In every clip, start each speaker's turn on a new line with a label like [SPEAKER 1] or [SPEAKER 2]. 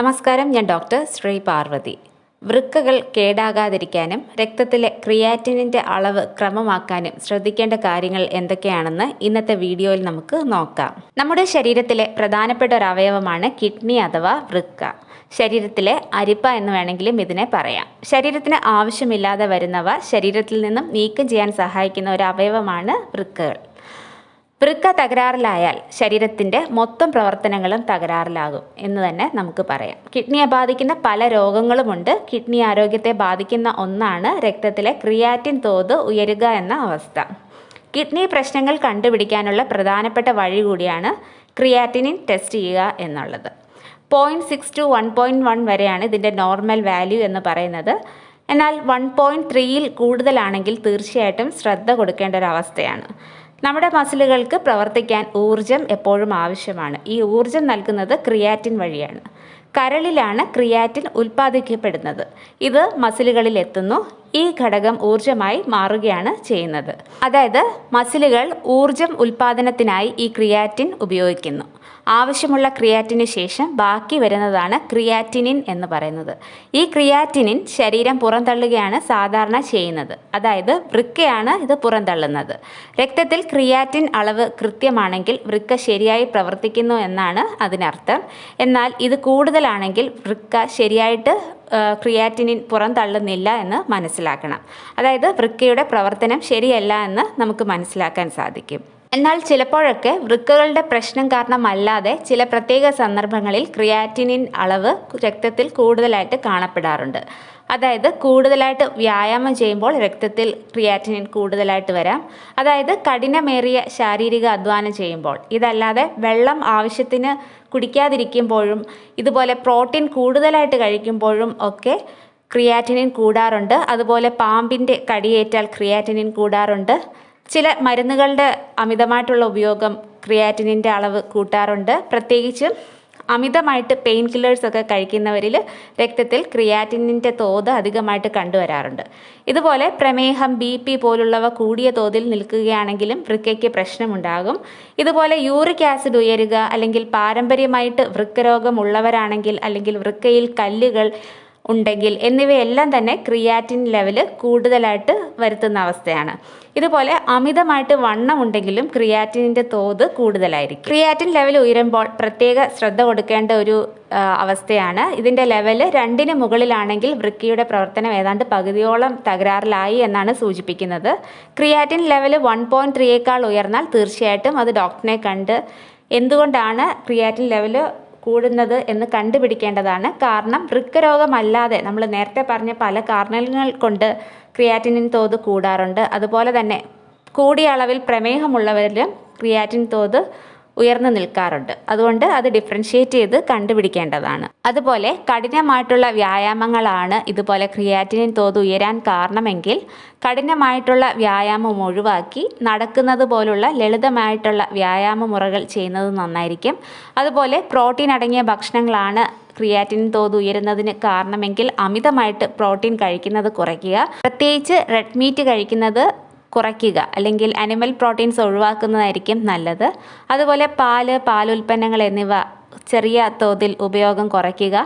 [SPEAKER 1] നമസ്കാരം ഞാൻ ഡോക്ടർ ശ്രീ പാർവതി. വൃക്കകൾ കേടാകാതിരിക്കാനും രക്തത്തിലെ ക്രിയാറ്റിനിന്റെ അളവ് ക്രമമാക്കാനും ശ്രദ്ധിക്കേണ്ട കാര്യങ്ങൾ എന്തൊക്കെയാണെന്ന് ഇന്നത്തെ വീഡിയോയിൽ നമുക്ക് നോക്കാം. നമ്മുടെ ശരീരത്തിലെ പ്രധാനപ്പെട്ട ഒരു അവയവമാണ് കിഡ്നി അഥവാ വൃക്ക. ശരീരത്തിലെ അരിപ്പ എന്ന് വേണമെങ്കിലും ഇതിനെ പറയാം. ശരീരത്തിന് ആവശ്യമില്ലാതെ വരുന്നവ ശരീരത്തിൽ നിന്നും നീക്കം ചെയ്യാൻ സഹായിക്കുന്ന ഒരു അവയവമാണ് വൃക്കകൾ. വൃക്ക തകരാറിലായാൽ ശരീരത്തിന്റെ മൊത്തം പ്രവർത്തനങ്ങളും തകരാറിലാകും എന്ന് തന്നെ നമുക്ക് പറയാം. കിഡ്നിയെ ബാധിക്കുന്ന പല രോഗങ്ങളുമുണ്ട്. കിഡ്നി ആരോഗ്യത്തെ ബാധിക്കുന്ന ഒന്നാണ് രക്തത്തിലെ ക്രിയാറ്റിൻ തോത് ഉയരുക എന്ന അവസ്ഥ. കിഡ്നി പ്രശ്നങ്ങൾ കണ്ടുപിടിക്കാനുള്ള പ്രധാനപ്പെട്ട വഴി കൂടിയാണ് ക്രിയാറ്റിനിൻ ടെസ്റ്റ് ചെയ്യുക എന്നുള്ളത്. Point six two one point one വരെയാണ് ഇതിന്റെ നോർമൽ വാല്യൂ എന്ന് പറയുന്നത്. എന്നാൽ വൺ പോയിന്റ് ത്രീയിൽ കൂടുതലാണെങ്കിൽ തീർച്ചയായിട്ടും ശ്രദ്ധ കൊടുക്കേണ്ട ഒരു അവസ്ഥയാണ്. നമ്മുടെ മസിലുകൾക്ക് പ്രവർത്തിക്കാൻ ഊർജം എപ്പോഴും ആവശ്യമാണ്. ഈ ഊർജം നൽകുന്നത് ക്രിയാറ്റിൻ വഴിയാണ്. കരളിലാണ് ക്രിയാറ്റിൻ ഉൽപ്പാദിക്കപ്പെടുന്നത്. ഇത് മസിലുകളിൽ എത്തുന്നു ഈ ഘടകം ഊർജമായി മാറുകയാണ് ചെയ്യുന്നത്. അതായത് മസിലുകൾ ഊർജം ഉൽപ്പാദനത്തിനായി ഈ ക്രിയാറ്റിൻ ഉപയോഗിക്കുന്നു. ആവശ്യമുള്ള ക്രിയാറ്റിന് ശേഷം ബാക്കി വരുന്നതാണ് ക്രിയാറ്റിനിൻ എന്ന് പറയുന്നത്. ഈ ക്രിയാറ്റിനിൻ ശരീരം പുറന്തള്ളുകയാണ് സാധാരണ ചെയ്യുന്നത്. അതായത് വൃക്കയാണ് ഇത് പുറന്തള്ളുന്നത്. രക്തത്തിൽ ക്രിയാറ്റിൻ അളവ് കൃത്യമാണെങ്കിൽ വൃക്ക ശരിയായി പ്രവർത്തിക്കുന്നു എന്നാണ് അതിനർത്ഥം. എന്നാൽ ഇത് കൂടുതലാണെങ്കിൽ വൃക്ക ശരിയായിട്ട് ക്രിയാറ്റിനിൻ പുറന്തള്ളുന്നില്ല എന്ന് മനസ്സിലാക്കണം. അതായത് വൃക്കയുടെ പ്രവർത്തനം ശരിയല്ല എന്ന് നമുക്ക് മനസ്സിലാക്കാൻ സാധിക്കും. എന്നാൽ ചിലപ്പോഴൊക്കെ വൃക്കകളുടെ പ്രശ്നം കാരണമല്ലാതെ ചില പ്രത്യേക സന്ദർഭങ്ങളിൽ ക്രിയാറ്റിനിൻ അളവ് രക്തത്തിൽ കൂടുതലായിട്ട് കാണപ്പെടാറുണ്ട്. അതായത് കൂടുതലായിട്ട് വ്യായാമം ചെയ്യുമ്പോൾ രക്തത്തിൽ ക്രിയാറ്റിനിൻ കൂടുതലായിട്ട് വരാം. അതായത് കഠിനമേറിയ ശാരീരിക അധ്വാനം ചെയ്യുമ്പോൾ. ഇതല്ലാതെ വെള്ളം ആവശ്യത്തിന് കുടിക്കാതിരിക്കുമ്പോഴും ഇതുപോലെ പ്രോട്ടീൻ കൂടുതലായിട്ട് കഴിക്കുമ്പോഴും ഒക്കെ ക്രിയാറ്റിനിൻ കൂടാറുണ്ട്. അതുപോലെ പാമ്പിന്റെ കടിയേറ്റാൽ ക്രിയാറ്റിനിൻ കൂടാറുണ്ട്. ചില മരുന്നുകളുടെ അമിതമായിട്ടുള്ള ഉപയോഗം ക്രിയാറ്റിനിന്റെ അളവ് കൂട്ടാറുണ്ട്. പ്രത്യേകിച്ച് അമിതമായിട്ട് പെയിൻ കില്ലേഴ്സ് ഒക്കെ കഴിക്കുന്നവരിൽ രക്തത്തിൽ ക്രിയാറ്റിനിന്റെ തോത് അധികമായിട്ട് കണ്ടുവരാറുണ്ട്. ഇതുപോലെ പ്രമേഹം ബി പി പോലുള്ളവ കൂടിയ തോതിൽ നിൽക്കുകയാണെങ്കിലും വൃക്കയ്ക്ക് പ്രശ്നമുണ്ടാകും. ഇതുപോലെ യൂറിക് ആസിഡ് ഉയരുക അല്ലെങ്കിൽ പാരമ്പര്യമായിട്ട് വൃക്കരോഗം ഉള്ളവരാണെങ്കിൽ അല്ലെങ്കിൽ വൃക്കയിൽ കല്ലുകൾ ഉണ്ടെങ്കിൽ എന്നിവയെല്ലാം തന്നെ ക്രിയാറ്റിൻ ലെവൽ കൂടുതലായിട്ട് വരുത്തുന്ന അവസ്ഥയാണ്. ഇതുപോലെ അമിതമായിട്ട് വണ്ണം ഉണ്ടെങ്കിലും ക്രിയാറ്റിനിന്റെ തോത് കൂടുതലായിരിക്കും. ക്രിയാറ്റിൻ ലെവൽ ഉയരുമ്പോൾ പ്രത്യേക ശ്രദ്ധ കൊടുക്കേണ്ട ഒരു അവസ്ഥയാണ്. ഇതിന്റെ ലെവൽ രണ്ടിന് മുകളിലാണെങ്കിൽ വൃക്കിയുടെ പ്രവർത്തനം ഏതാണ്ട് പകുതിയോളം തകരാറിലായി എന്നാണ് സൂചിപ്പിക്കുന്നത്. ക്രിയാറ്റിൻ ലെവൽ വൺ പോയിന്റ് ത്രീയേക്കാൾ ഉയർന്നാൽ തീർച്ചയായിട്ടും അത് ഡോക്ടറിനെ കണ്ട് എന്തുകൊണ്ടാണ് ക്രിയാറ്റിൻ ലെവൽ കൂടുന്നത് എന്ന് കണ്ടുപിടിക്കേണ്ടതാണ്. കാരണം വൃക്കരോഗമല്ലാതെ നമ്മൾ നേരത്തെ പറഞ്ഞ പല കാരണങ്ങൾ കൊണ്ട് ക്രിയാറ്റിനിൻ തോത് കൂടാറുണ്ട്. അതുപോലെ തന്നെ കൂടിയ അളവിൽ പ്രമേഹമുള്ളവരിലും ക്രിയാറ്റിൻ തോത് ഉയർന്നു നിൽക്കാറുണ്ട്. അതുകൊണ്ട് അത് ഡിഫറൻഷ്യേറ്റ് ചെയ്ത് കണ്ടുപിടിക്കേണ്ടതാണ്. അതുപോലെ കഠിനമായിട്ടുള്ള വ്യായാമങ്ങളാണ് ഇതുപോലെ ക്രിയാറ്റിനിൻ തോത് ഉയരാൻ കാരണമെങ്കിൽ കഠിനമായിട്ടുള്ള വ്യായാമം ഒഴിവാക്കി നടക്കുന്നത് പോലുള്ള ലളിതമായിട്ടുള്ള വ്യായാമ മുറകൾ ചെയ്യുന്നത് നന്നായിരിക്കും. അതുപോലെ പ്രോട്ടീൻ അടങ്ങിയ ഭക്ഷണങ്ങളാണ് ക്രിയാറ്റിൻ തോത് ഉയരുന്നതിന് കാരണമെങ്കിൽ അമിതമായിട്ട് പ്രോട്ടീൻ കഴിക്കുന്നത് കുറയ്ക്കുക. പ്രത്യേകിച്ച് റെഡ് മീറ്റ് കഴിക്കുന്നത് കുറയ്ക്കുക. അല്ലെങ്കിൽ അനിമൽ പ്രോട്ടീൻസ് ഒഴിവാക്കുന്നതായിരിക്കും നല്ലത്. അതുപോലെ പാൽ പാലുൽപ്പന്നങ്ങൾ എന്നിവ ചെറിയ തോതിൽ ഉപയോഗം കുറയ്ക്കുക.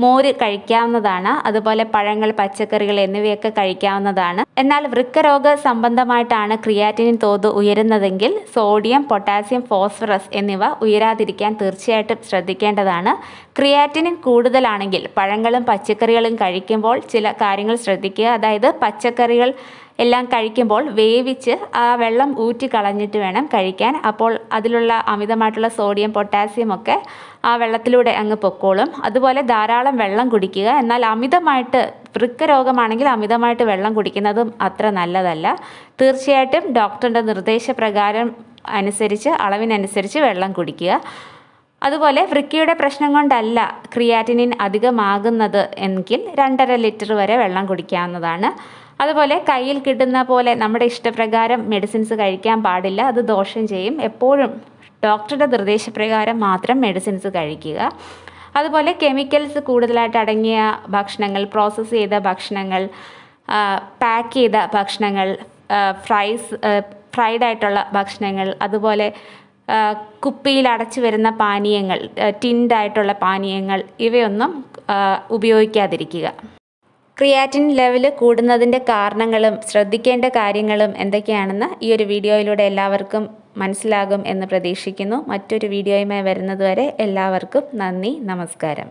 [SPEAKER 1] മോര് കഴിക്കാവുന്നതാണ്. അതുപോലെ പഴങ്ങൾ പച്ചക്കറികൾ എന്നിവയൊക്കെ കഴിക്കാവുന്നതാണ്. എന്നാൽ വൃക്കരോഗ സംബന്ധമായിട്ടാണ് ക്രിയാറ്റിനിൻ തോത് ഉയരുന്നതെങ്കിൽ സോഡിയം പൊട്ടാസ്യം ഫോസ്ഫറസ് എന്നിവ ഉയരാതിരിക്കാൻ തീർച്ചയായിട്ടും ശ്രദ്ധിക്കേണ്ടതാണ്. ക്രിയാറ്റിനിൻ കൂടുതലാണെങ്കിൽ പഴങ്ങളും പച്ചക്കറികളും കഴിക്കുമ്പോൾ ചില കാര്യങ്ങൾ ശ്രദ്ധിക്കുക. അതായത് പച്ചക്കറികൾ എല്ലാം കഴിക്കുമ്പോൾ വേവിച്ച് ആ വെള്ളം ഊറ്റി കളഞ്ഞിട്ട് വേണം കഴിക്കാൻ. അപ്പോൾ അതിലുള്ള അമിതമായിട്ടുള്ള സോഡിയം പൊട്ടാസ്യം ഒക്കെ ആ വെള്ളത്തിലൂടെ അങ്ങ് പൊക്കോളും. അതുപോലെ ധാരാളം വെള്ളം കുടിക്കുക. എന്നാൽ അമിതമായിട്ട് വൃക്ക രോഗമാണെങ്കിൽ അമിതമായിട്ട് വെള്ളം കുടിക്കുന്നതും അത്ര നല്ലതല്ല. തീർച്ചയായിട്ടും ഡോക്ടറുടെ നിർദ്ദേശപ്രകാരം അനുസരിച്ച് അളവിനനുസരിച്ച് വെള്ളം കുടിക്കുക. അതുപോലെ വൃക്കയുടെ പ്രശ്നം കൊണ്ടല്ല ക്രിയാറ്റിനിൻ അധികമാകുന്നത് എങ്കിൽ രണ്ടര ലിറ്റർ വരെ വെള്ളം കുടിക്കാവുന്നതാണ്. അതുപോലെ കയ്യിൽ കിട്ടുന്ന പോലെ നമ്മുടെ ഇഷ്ടപ്രകാരം മെഡിസിൻസ് കഴിക്കാൻ പാടില്ല അത് ദോഷം ചെയ്യും. എപ്പോഴും ഡോക്ടറുടെ നിർദ്ദേശപ്രകാരം മാത്രം മെഡിസിൻസ് കഴിക്കുക. അതുപോലെ കെമിക്കൽസ് കൂടുതലായിട്ട് അടങ്ങിയ ഭക്ഷണങ്ങൾ പ്രോസസ്സ് ചെയ്ത ഭക്ഷണങ്ങൾ പാക്ക് ചെയ്ത ഭക്ഷണങ്ങൾ ഫ്രൈസ് ഫ്രൈഡ് ആയിട്ടുള്ള ഭക്ഷണങ്ങൾ അതുപോലെ കുപ്പിയിൽ അടച്ചു വരുന്ന പാനീയങ്ങൾ ടിൻഡായിട്ടുള്ള പാനീയങ്ങൾ ഇവയൊന്നും ഉപയോഗിക്കാതിരിക്കുക. ക്രിയാറ്റിൻ ലെവൽ കൂടുന്നതിന്റെ കാരണങ്ങളും ശ്രദ്ധിക്കേണ്ട കാര്യങ്ങളും എന്തൊക്കെയാണെന്ന് ഈ ഒരു വീഡിയോയിലൂടെ എല്ലാവർക്കും മനസ്സിലാകും എന്ന് പ്രതീക്ഷിക്കുന്നു. മറ്റൊരു വീഡിയോയുമായി വരുന്നതുവരെ എല്ലാവർക്കും നന്ദി നമസ്കാരം.